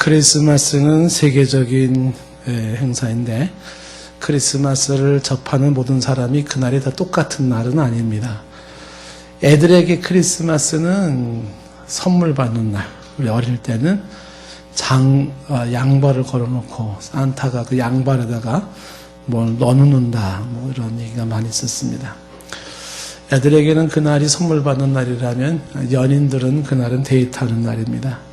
크리스마스는 세계적인 에, 행사인데 크리스마스를 접하는 모든 사람이 그날이 다 똑같은 날은 아닙니다. 애들에게 크리스마스는 선물 받는 날. 우리 어릴 때는 장 어, 양발을 걸어놓고 산타가 그 양발에다가 뭘 넣어놓는다. 뭐 이런 얘기가 많이 있었습니다. 애들에게는 그날이 선물 받는 날이라면 연인들은 그날은 데이트하는 날입니다.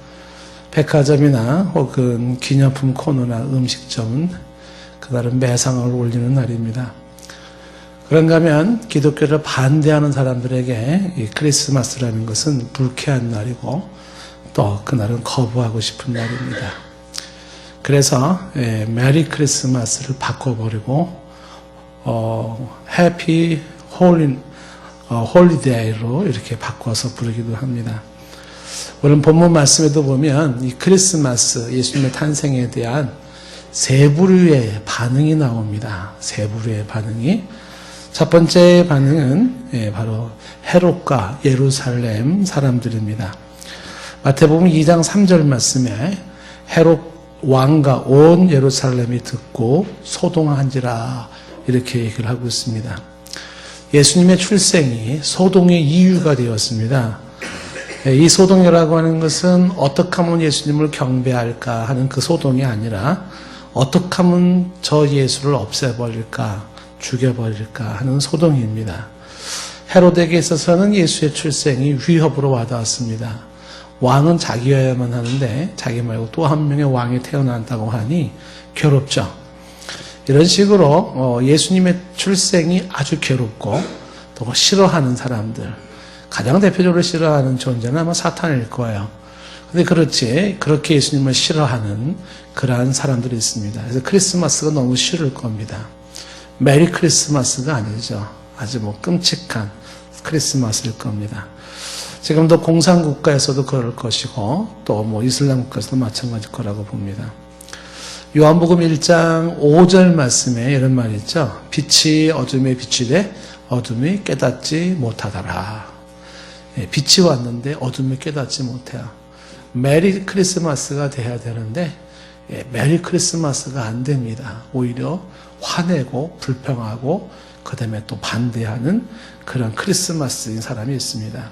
백화점이나 혹은 기념품 코너나 음식점은 그날은 매상을 올리는 날입니다. 그런가 하면 기독교를 반대하는 사람들에게 이 크리스마스라는 것은 불쾌한 날이고 또 그날은 거부하고 싶은 날입니다. 그래서 예, 메리 크리스마스를 바꿔버리고 어, 해피 홀리 어, 홀리데이로 이렇게 바꿔서 부르기도 합니다. 오늘 본문 말씀에도 보면 이 크리스마스 예수님의 탄생에 대한 세 부류의 반응이 나옵니다. 세 부류의 반응이 첫 번째 반응은 예, 바로 헤롯과 예루살렘 사람들입니다. 마태복음 2장 3절 말씀에 헤롯 왕과 온 예루살렘이 듣고 소동한지라 이렇게 얘기를 하고 있습니다. 예수님의 출생이 소동의 이유가 되었습니다. 예, 이 소동이라고 하는 것은 어떻게 하면 예수님을 경배할까 하는 그 소동이 아니라 어떻게 하면 저 예수를 없애버릴까, 죽여버릴까 하는 소동입니다. 헤로데에게 있어서는 예수의 출생이 위협으로 와닿았습니다. 왕은 자기여야만 하는데 자기 말고 또 한 명의 왕이 태어난다고 하니 괴롭죠. 이런 식으로 어, 예수님의 출생이 아주 괴롭고 또 싫어하는 사람들, 가장 대표적으로 싫어하는 존재는 아마 사탄일 거예요. 근데 그렇지, 그렇게 예수님을 싫어하는 그러한 사람들이 있습니다. 그래서 크리스마스가 너무 싫을 겁니다. 메리 크리스마스가 아니죠. 아주 뭐 끔찍한 크리스마스일 겁니다. 지금도 공산국가에서도 그럴 것이고, 또 뭐 이슬람 국가에서도 마찬가지일 거라고 봅니다. 요한복음 1장 5절 말씀에 이런 말이 있죠. 빛이 어둠에 비추되 어둠이 깨닫지 못하더라. 예, 빛이 왔는데 어둠이 깨닫지 못해요. 메리 크리스마스가 돼야 되는데 예, 메리 크리스마스가 안 됩니다. 오히려 화내고 불평하고 그 다음에 또 반대하는 그런 크리스마스인 사람이 있습니다.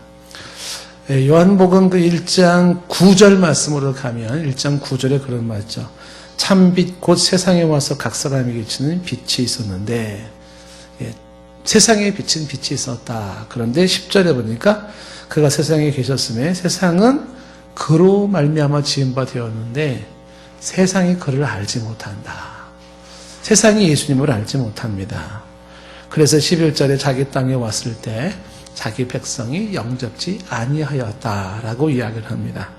예, 요한복음 그 1장 9절 말씀으로 가면 1장 9절에 그런 말 있죠. 참빛 곧 세상에 와서 각 사람에게 비치는 빛이 있었는데 예, 세상에 비친 빛이 있었다. 그런데 10절에 보니까 그가 세상에 계셨음에 세상은 그로 말미암아 지은 바 되었는데 세상이 그를 알지 못한다. 세상이 예수님을 알지 못합니다. 그래서 11절에 자기 땅에 왔을 때 자기 백성이 영접지 아니하였다라고 이야기를 합니다.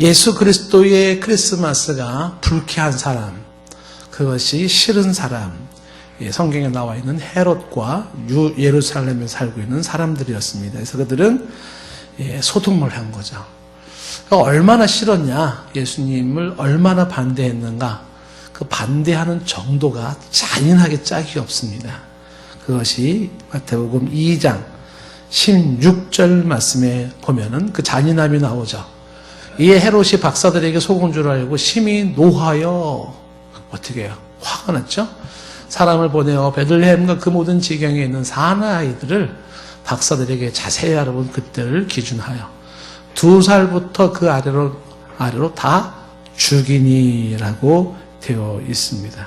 예수 그리스도의 크리스마스가 불쾌한 사람, 그것이 싫은 사람, 예, 성경에 나와 있는 헤롯과 유- 예루살렘에 살고 있는 사람들이었습니다. 그래서 그들은 예, 소동을 한 거죠. 그러니까 얼마나 싫었냐, 예수님을 얼마나 반대했는가, 그 반대하는 정도가 잔인하게 짝이 없습니다. 그것이 마태복음 2장 16절 말씀에 보면은 그 잔인함이 나오죠. 이에 헤롯이 박사들에게 속은 줄 알고 심히 노하여 어떻게 해요? 화가 났죠? 사람을 보내어 베들레헴과 그 모든 지경에 있는 사나이들을 박사들에게 자세히 알아본 그때를 기준하여 두 살부터 그 아래로 아래로 다 죽이니라고 되어 있습니다.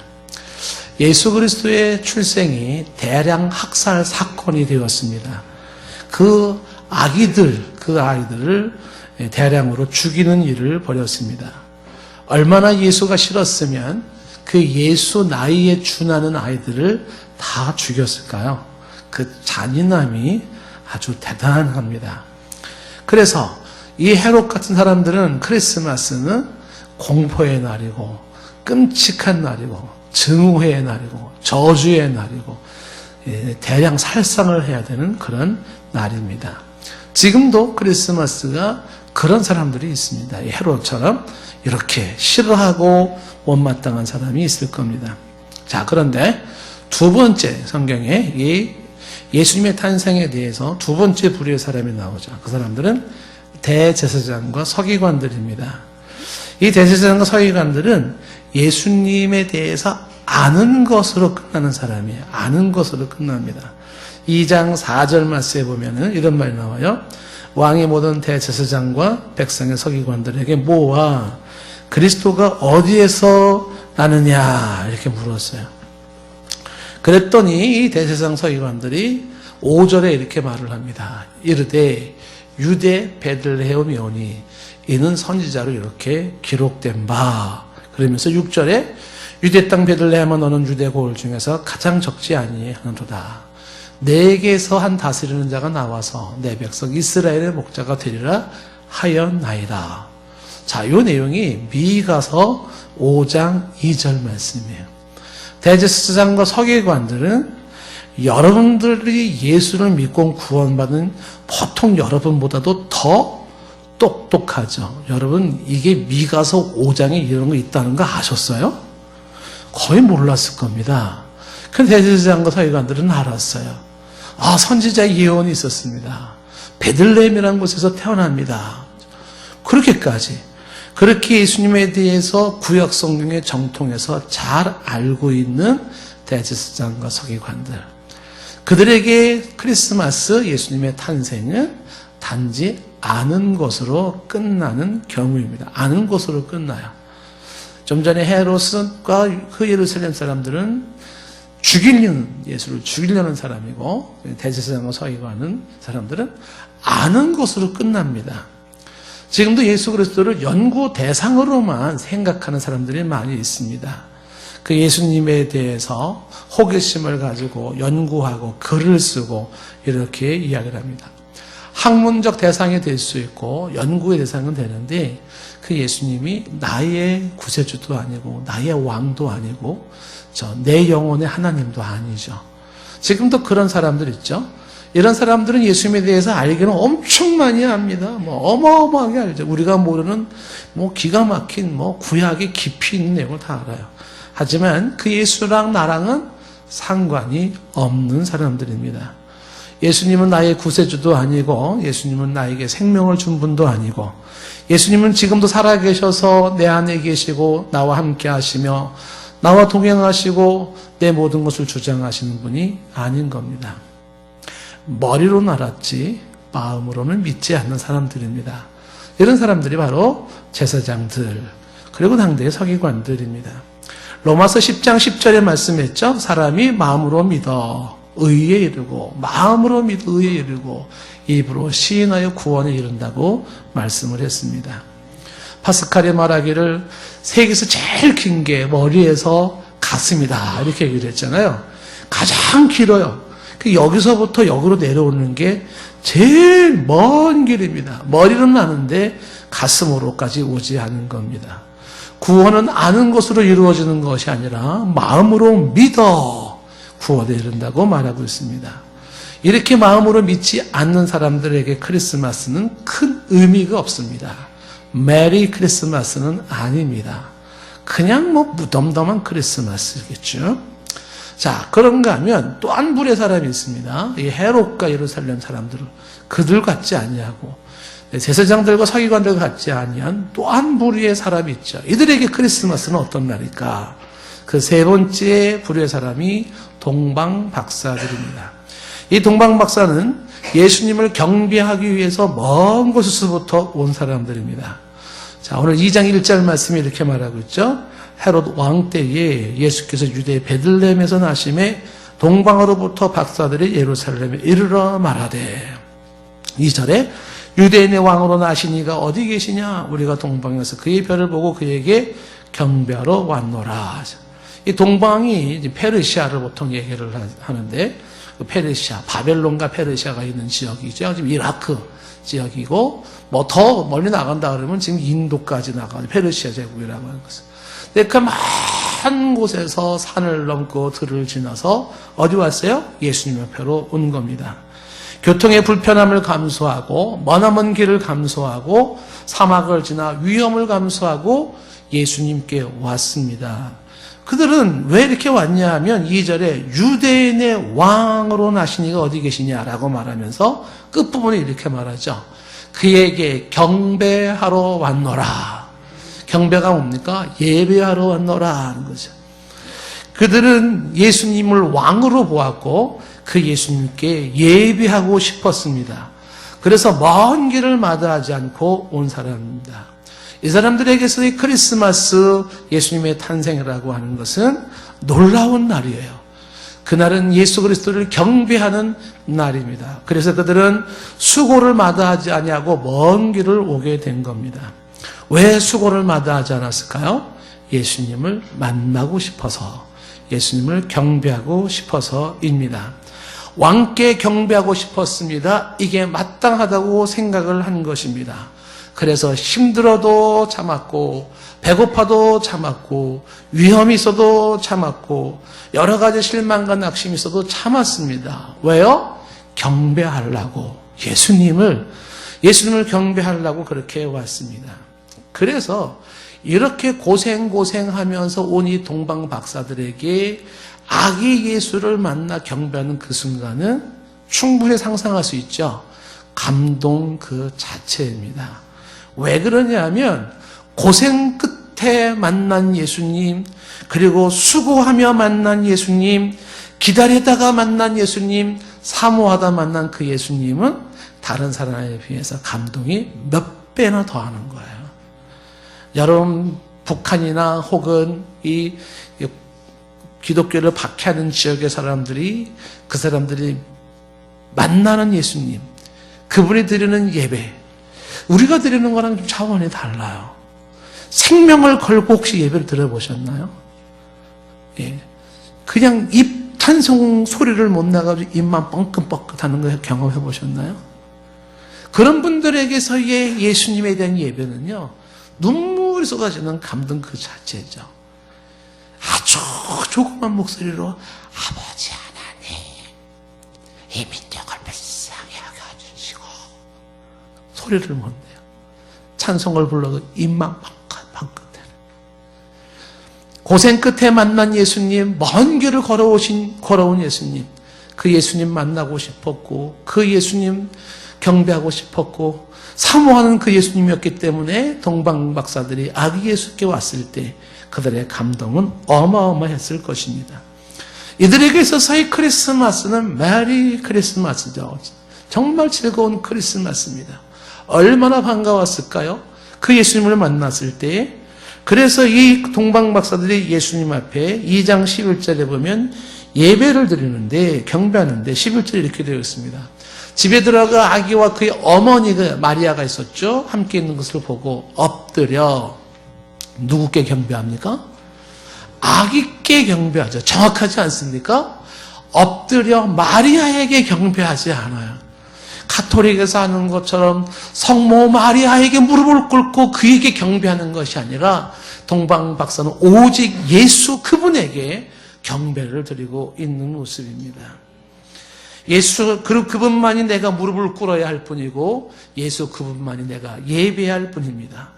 예수 그리스도의 출생이 대량 학살 사건이 되었습니다. 그 아기들, 그 아이들을 대량으로 죽이는 일을 벌였습니다. 얼마나 예수가 싫었으면 그 예수 나이에 준하는 아이들을 다 죽였을까요? 그 잔인함이 아주 대단합니다. 그래서 이 헤롯 같은 사람들은 크리스마스는 공포의 날이고 끔찍한 날이고 증오의 날이고 저주의 날이고 예, 대량 살상을 해야 되는 그런 날입니다. 지금도 크리스마스가 그런 사람들이 있습니다. 이 헤롯처럼 이렇게 싫어하고 못마땅한 사람이 있을 겁니다. 자, 그런데 두 번째 성경에 이 예수님의 탄생에 대해서 두 번째 부류의 사람이 나오죠. 그 사람들은 대제사장과 서기관들입니다. 이 대제사장과 서기관들은 예수님에 대해서 아는 것으로 끝나는 사람이에요. 아는 것으로 끝납니다. 2장 4절 말씀에 보면은 이런 말이 나와요. 왕이 모든 대제사장과 백성의 서기관들에게 모아 그리스도가 어디에서 나느냐 이렇게 물었어요. 그랬더니 이 대제사장 서기관들이 5절에 이렇게 말을 합니다. 이르되 유대 베들레헴이 오니 이는 선지자로 이렇게 기록된 바 그러면서 6절에 유대 땅 베들레헴은 너는 유대 고을 중에서 가장 적지 아니하노라 내게서 한 다스리는 자가 나와서 내 백성 이스라엘의 목자가 되리라 하였나이다. 자, 이 내용이 미가서 5장 2절 말씀이에요. 대제사장과 서기관들은 여러분들이 예수를 믿고 구원받은 보통 여러분보다도 더 똑똑하죠. 여러분, 이게 미가서 5장에 이런 거 있다는 거 아셨어요? 거의 몰랐을 겁니다. 근데 대제사장과 서기관들은 알았어요. 아, 선지자의 예언이 있었습니다. 베들레헴이라는 곳에서 태어납니다. 그렇게까지. 그렇게 예수님에 대해서 구약 성경의 정통에서 잘 알고 있는 대제사장과 서기관들. 그들에게 크리스마스 예수님의 탄생은 단지 아는 것으로 끝나는 경우입니다. 아는 것으로 끝나요. 좀 전에 헤롯과 그 예루살렘 사람들은 죽이려는 예수를 죽이려는 사람이고 대제사장과 서기관은 사람들은 아는 것으로 끝납니다. 지금도 예수 그리스도를 연구 대상으로만 생각하는 사람들이 많이 있습니다. 그 예수님에 대해서 호기심을 가지고 연구하고 글을 쓰고 이렇게 이야기를 합니다. 학문적 대상이 될 수 있고 연구의 대상은 되는데 그 예수님이 나의 구세주도 아니고 나의 왕도 아니고 저 내 영혼의 하나님도 아니죠. 지금도 그런 사람들 있죠. 이런 사람들은 예수님에 대해서 알기는 엄청 많이 합니다. 뭐 어마어마하게 알죠. 우리가 모르는 뭐 기가 막힌 뭐 구약의 깊이 있는 내용을 다 알아요. 하지만 그 예수랑 나랑은 상관이 없는 사람들입니다. 예수님은 나의 구세주도 아니고 예수님은 나에게 생명을 준 분도 아니고 예수님은 지금도 살아계셔서 내 안에 계시고 나와 함께 하시며 나와 동행하시고 내 모든 것을 주장하시는 분이 아닌 겁니다. 머리로는 알았지 마음으로는 믿지 않는 사람들입니다. 이런 사람들이 바로 제사장들 그리고 당대의 서기관들입니다. 로마서 10장 10절에 말씀했죠. 사람이 마음으로 믿어 의에 이르고 마음으로 믿어 의에 이르고 입으로 시인하여 구원에 이른다고 말씀을 했습니다. 파스칼이 말하기를 세계에서 제일 긴 게 머리에서 가슴이다 이렇게 얘기를 했잖아요. 가장 길어요. 그 여기서부터 여기로 내려오는 게 제일 먼 길입니다. 머리는 아는데 가슴으로까지 오지 않은 겁니다. 구원은 아는 것으로 이루어지는 것이 아니라 마음으로 믿어 구원에 이른다고 말하고 있습니다. 이렇게 마음으로 믿지 않는 사람들에게 크리스마스는 큰 의미가 없습니다. 메리 크리스마스는 아닙니다. 그냥 뭐 무덤덤한 크리스마스겠죠. 자, 그런가 하면 또한 부류의 사람이 있습니다. 이 헤롯과 예루살렘 사람들은 그들 같지 아니하고 제사장들과 서기관들 같지 아니한 또 한 부류의 사람이 있죠. 이들에게 크리스마스는 어떤 날일까? 그 세 번째 부류의 사람이 동방 박사들입니다. 이 동방 박사는 예수님을 경배하기 위해서 먼 곳에서부터 온 사람들입니다. 자, 오늘 2장 1절 말씀이 이렇게 말하고 있죠. 헤롯 왕 때에 예수께서 유대 베들레헴에서 나심에 동방으로부터 박사들이 예루살렘에 이르러 말하되 2절에 유대인의 왕으로 나시니가 어디 계시냐 우리가 동방에서 그의 별을 보고 그에게 경배하러 왔노라 이 동방이 페르시아를 보통 얘기를 하는데 그 페르시아 바벨론과 페르시아가 있는 지역이죠 지금 이라크 지역이고 뭐 더 멀리 나간다 그러면 지금 인도까지 나가는 페르시아 제국이라고 하는 것은 근데 그먼 곳에서 산을 넘고 들을 지나서 어디 왔어요? 예수님 옆으로 온 겁니다. 교통의 불편함을 감수하고 머나먼 길을 감수하고 사막을 지나 위험을 감수하고 예수님께 왔습니다. 그들은 왜 이렇게 왔냐 하면 2절에 유대인의 왕으로 나신 이가 어디 계시냐라고 말하면서 끝부분에 이렇게 말하죠. 그에게 경배하러 왔노라. 경배가 뭡니까? 예배하러 왔노라 하는 거죠. 그들은 예수님을 왕으로 보았고 그 예수님께 예배하고 싶었습니다. 그래서 먼 길을 마다하지 않고 온 사람입니다. 이 사람들에게서의 크리스마스 예수님의 탄생이라고 하는 것은 놀라운 날이에요. 그날은 예수 그리스도를 경배하는 날입니다. 그래서 그들은 수고를 마다하지 아니하고 먼 길을 오게 된 겁니다. 왜 수고를 마다하지 않았을까요? 예수님을 만나고 싶어서, 예수님을 경배하고 싶어서입니다. 왕께 경배하고 싶었습니다. 이게 마땅하다고 생각을 한 것입니다. 그래서 힘들어도 참았고, 배고파도 참았고, 위험이 있어도 참았고, 여러 가지 실망과 낙심이 있어도 참았습니다. 왜요? 경배하려고. 예수님을, 예수님을 경배하려고 그렇게 왔습니다. 그래서 이렇게 고생고생하면서 온 이 동방 박사들에게 아기 예수를 만나 경배하는 그 순간은 충분히 상상할 수 있죠. 감동 그 자체입니다. 왜 그러냐면 고생 끝에 만난 예수님, 그리고 수고하며 만난 예수님, 기다리다가 만난 예수님, 사모하다 만난 그 예수님은 다른 사람에 비해서 감동이 몇 배나 더 하는 거예요. 여러분, 북한이나 혹은 이 기독교를 박해하는 지역의 사람들이 그 사람들이 만나는 예수님, 그분이 드리는 예배, 우리가 드리는 거랑 좀 차원이 달라요. 생명을 걸고 혹시 예배를 들어보셨나요? 예. 그냥 입 탄성 소리를 못 나가지고 입만 뻥긋뻥긋 하는 거 경험해 보셨나요? 그런 분들에게서의 예수님에 대한 예배는요, 눈물이 쏟아지는 감동 그 자체죠. 아주 조그만 목소리로 아버지 하나님, 이 민족을 소리를 못 내요. 찬송을 불러도 입만 뻥긋뻥긋해요. 고생 끝에 만난 예수님, 먼 길을 걸어오신, 걸어온 예수님, 그 예수님 만나고 싶었고, 그 예수님 경배하고 싶었고, 사모하는 그 예수님이었기 때문에 동방 박사들이 아기 예수께 왔을 때 그들의 감동은 어마어마했을 것입니다. 이들에게 있어서의 크리스마스는 메리 크리스마스죠. 정말 즐거운 크리스마스입니다. 얼마나 반가웠을까요? 그 예수님을 만났을 때 그래서 이 동방 박사들이 예수님 앞에 2장 11절에 보면 예배를 드리는데 경배하는데 11절에 이렇게 되어 있습니다. 집에 들어가 아기와 그의 어머니가 마리아가 있었죠. 함께 있는 것을 보고 엎드려 누구께 경배합니까? 아기께 경배하죠. 정확하지 않습니까? 엎드려 마리아에게 경배하지 않아요. 가톨릭에서 하는 것처럼 성모 마리아에게 무릎을 꿇고 그에게 경배하는 것이 아니라 동방 박사는 오직 예수 그분에게 경배를 드리고 있는 모습입니다. 예수 그 그분만이 내가 무릎을 꿇어야 할 뿐이고 예수 그분만이 내가 예배할 뿐입니다.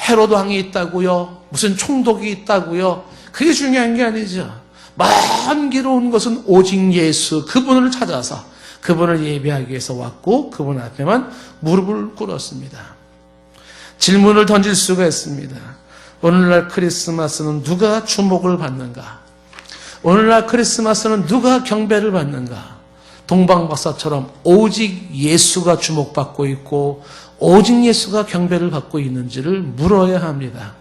헤로드 왕이 있다고요? 무슨 총독이 있다고요? 그게 중요한 게 아니죠. 먼길온 것은 오직 예수 그분을 찾아서 그분을 예배하기 위해서 왔고 그분 앞에만 무릎을 꿇었습니다. 질문을 던질 수가 있습니다. 오늘날 크리스마스는 누가 주목을 받는가? 오늘날 크리스마스는 누가 경배를 받는가? 동방박사처럼 오직 예수가 주목받고 있고 오직 예수가 경배를 받고 있는지를 물어야 합니다.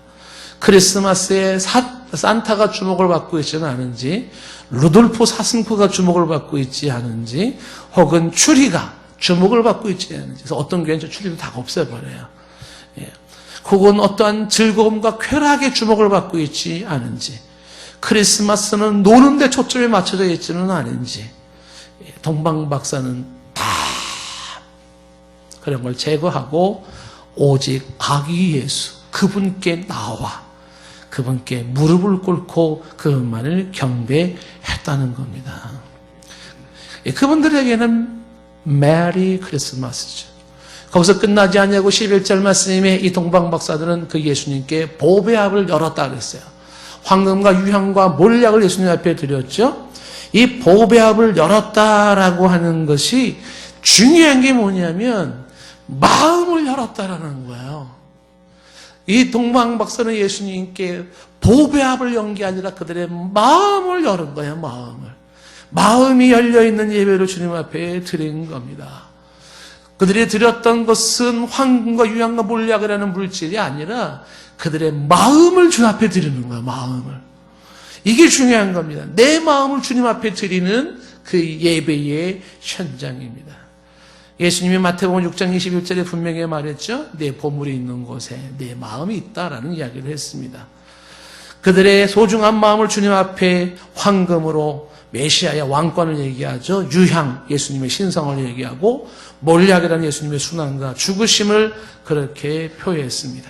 크리스마스에 사, 산타가 주목을 받고 있지는 않은지 루돌프 사슴코가 주목을 받고 있지 않은지 혹은 추리가 주목을 받고 있지 않은지 그래서 어떤 교회는 추리를 다 없애버려요. 예. 혹은 어떠한 즐거움과 쾌락에 주목을 받고 있지 않은지 크리스마스는 노는데 초점이 맞춰져 있지는 않은지 동방 박사는 다 그런 걸 제거하고 오직 아기 예수 그분께 나와 그분께 무릎을 꿇고 그분만을 경배했다는 겁니다. 예, 그분들에게는 메리 크리스마스죠. 거기서 끝나지 않냐고 11절 말씀에 이 동방 박사들은 그 예수님께 보배합을 열었다 그랬어요. 황금과 유향과 몰약을 예수님 앞에 드렸죠. 이 보배합을 열었다라고 하는 것이 중요한 게 뭐냐면 마음을 열었다라는 거예요. 이 동방 박사는 예수님께 보배합을 연 게 아니라 그들의 마음을 열은 거예요, 마음을. 마음이 열려있는 예배를 주님 앞에 드린 겁니다. 그들이 드렸던 것은 황금과 유향과 몰약이라는 물질이 아니라 그들의 마음을 주님 앞에 드리는 거예요, 마음을. 이게 중요한 겁니다. 내 마음을 주님 앞에 드리는 그 예배의 현장입니다. 예수님이 마태복음 6장 21절에 분명히 말했죠. 내 보물이 있는 곳에 내 마음이 있다라는 이야기를 했습니다. 그들의 소중한 마음을 주님 앞에 황금으로 메시아의 왕권을 얘기하죠. 유향, 예수님의 신성을 얘기하고 몰약이라는 예수님의 순환과 죽으심을 그렇게 표현했습니다.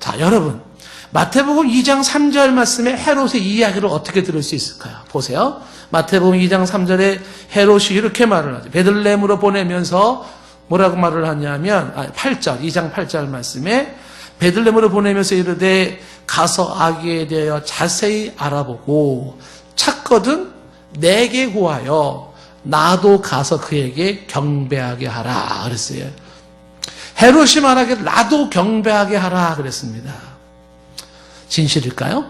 자, 여러분. 마태복음 2장 3절 말씀에 헤롯의 이야기를 어떻게 들을 수 있을까요? 보세요. 마태복음 2장 3절에 헤롯이 이렇게 말을 하죠. 베들레헴으로 보내면서 뭐라고 말을 하냐면 아, 8절, 2장 8절 말씀에 베들레헴으로 보내면서 이르되 가서 아기에 대하여 자세히 알아보고 찾거든 내게 구하여 나도 가서 그에게 경배하게 하라 그랬어요. 헤롯이 말하기를 나도 경배하게 하라 그랬습니다. 진실일까요?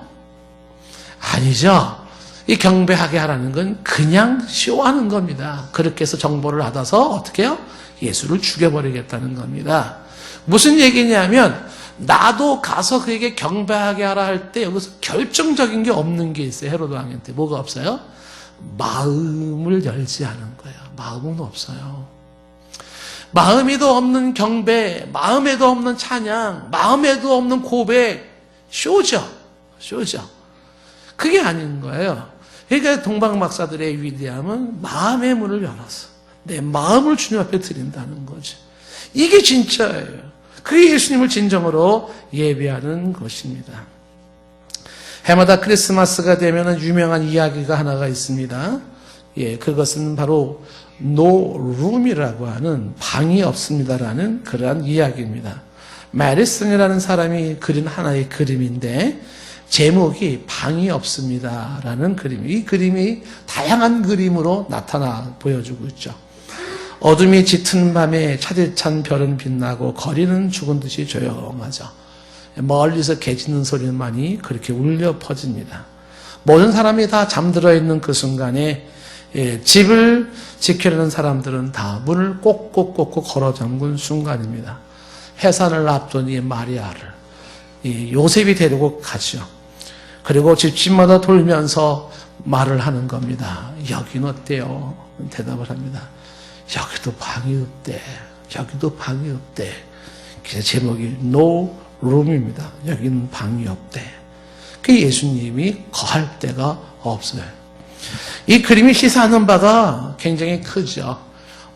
아니죠. 이 경배하게 하라는 건 그냥 쇼하는 겁니다. 그렇게 해서 정보를 받아서 어떻게 해요? 예수를 죽여버리겠다는 겁니다. 무슨 얘기냐면 나도 가서 그에게 경배하게 하라 할 때 여기서 결정적인 게 없는 게 있어요. 헤로드 왕한테. 뭐가 없어요? 마음을 열지 않은 거예요. 마음은 없어요. 마음에도 없는 경배, 마음에도 없는 찬양, 마음에도 없는 고백, 쇼죠. 쇼죠. 그게 아닌 거예요. 그러니까 동방 박사들의 위대함은 마음의 문을 열어서 내 마음을 주님 앞에 드린다는 거죠. 이게 진짜예요. 그게 예수님을 진정으로 예배하는 것입니다. 해마다 크리스마스가 되면 유명한 이야기가 하나가 있습니다. 예, 그것은 바로 room이라고 하는 방이 없습니다라는 그러한 이야기입니다. 메리슨이라는 사람이 그린 하나의 그림인데 제목이 방이 없습니다라는 그림. 이 그림이 다양한 그림으로 나타나 보여주고 있죠. 어둠이 짙은 밤에 차디찬 별은 빛나고 거리는 죽은 듯이 조용하죠. 멀리서 개 짖는 소리만이 그렇게 울려 퍼집니다. 모든 사람이 다 잠들어 있는 그 순간에 예, 집을 지키려는 사람들은 다 문을 꼭꼭꼭꼭 걸어 잠근 순간입니다. 해산을 앞둔 이 마리아를 이 요셉이 데리고 가죠. 그리고 집집마다 돌면서 말을 하는 겁니다. 여긴 어때요? 대답을 합니다. 여기도 방이 없대. 여기도 방이 없대. 그래서 제목이 No Room입니다. 여기는 방이 없대. 그 예수님이 거할 데가 없어요. 이 그림이 시사하는 바가 굉장히 크죠.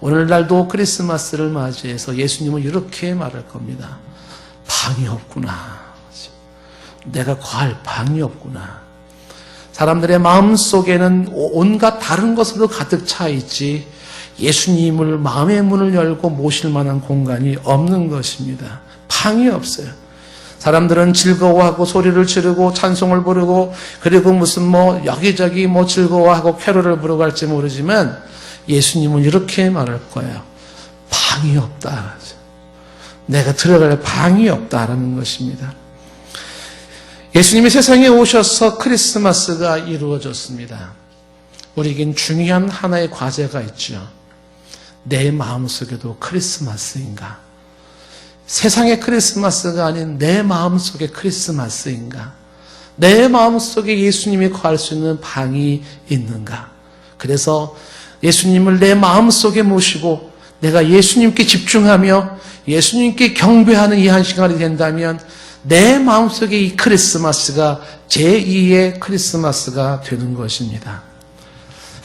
오늘날도 크리스마스를 맞이해서 예수님은 이렇게 말할 겁니다. 방이 없구나. 내가 거할 방이 없구나. 사람들의 마음 속에는 온갖 다른 것으로 가득 차 있지 예수님을 마음의 문을 열고 모실 만한 공간이 없는 것입니다. 방이 없어요. 사람들은 즐거워하고 소리를 지르고 찬송을 부르고 그리고 무슨 뭐 여기저기 뭐 즐거워하고 캐롤을 부르고 할지 모르지만 예수님은 이렇게 말할 거예요. 방이 없다. 내가 들어갈 방이 없다라는 것입니다. 예수님이 세상에 오셔서 크리스마스가 이루어졌습니다. 우리에겐 중요한 하나의 과제가 있죠. 내 마음속에도 크리스마스인가? 세상의 크리스마스가 아닌 내 마음속의 크리스마스인가? 내 마음속에 예수님이 거할 수 있는 방이 있는가? 그래서 예수님을 내 마음속에 모시고 내가 예수님께 집중하며 예수님께 경배하는 이 한 시간이 된다면 내 마음속에 이 크리스마스가 제2의 크리스마스가 되는 것입니다.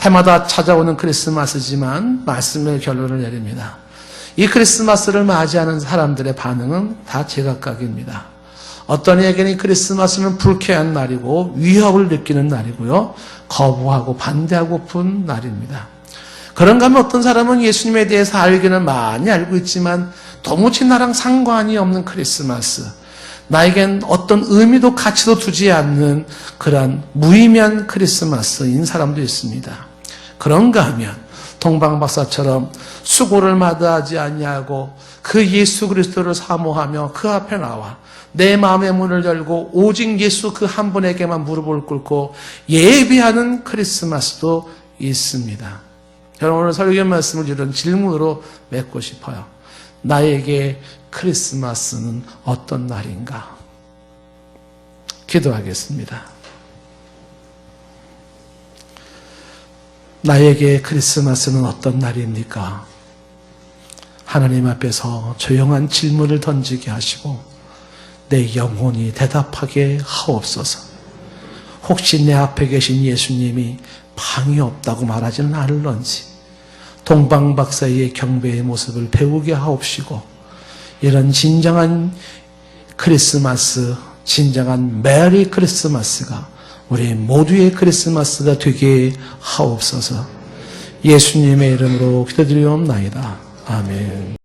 해마다 찾아오는 크리스마스지만 말씀의 결론을 내립니다. 이 크리스마스를 맞이하는 사람들의 반응은 다 제각각입니다. 어떤 이에게는 크리스마스는 불쾌한 날이고 위협을 느끼는 날이고요. 거부하고 반대하고픈 날입니다. 그런가 하면 어떤 사람은 예수님에 대해서 알기는 많이 알고 있지만 도무지 나랑 상관이 없는 크리스마스. 나에겐 어떤 의미도 가치도 두지 않는 그러한 무의미한 크리스마스인 사람도 있습니다. 그런가 하면 동방박사처럼 수고를 마다하지 아니하고 그 예수 그리스도를 사모하며 그 앞에 나와 내 마음의 문을 열고 오직 예수 그 한 분에게만 무릎을 꿇고 예비하는 크리스마스도 있습니다. 저는 오늘 설교 말씀을 이런 질문으로 맺고 싶어요. 나에게 크리스마스는 어떤 날인가? 기도하겠습니다. 나에게 크리스마스는 어떤 날입니까? 하나님 앞에서 조용한 질문을 던지게 하시고 내 영혼이 대답하게 하옵소서. 혹시 내 앞에 계신 예수님이 방이 없다고 말하지는 않을런지 동방박사의 경배의 모습을 배우게 하옵시고 이런 진정한 크리스마스, 진정한 메리 크리스마스가 우리 모두의 크리스마스가 되게 하옵소서. 예수님의 이름으로 기도드리옵나이다. 아멘.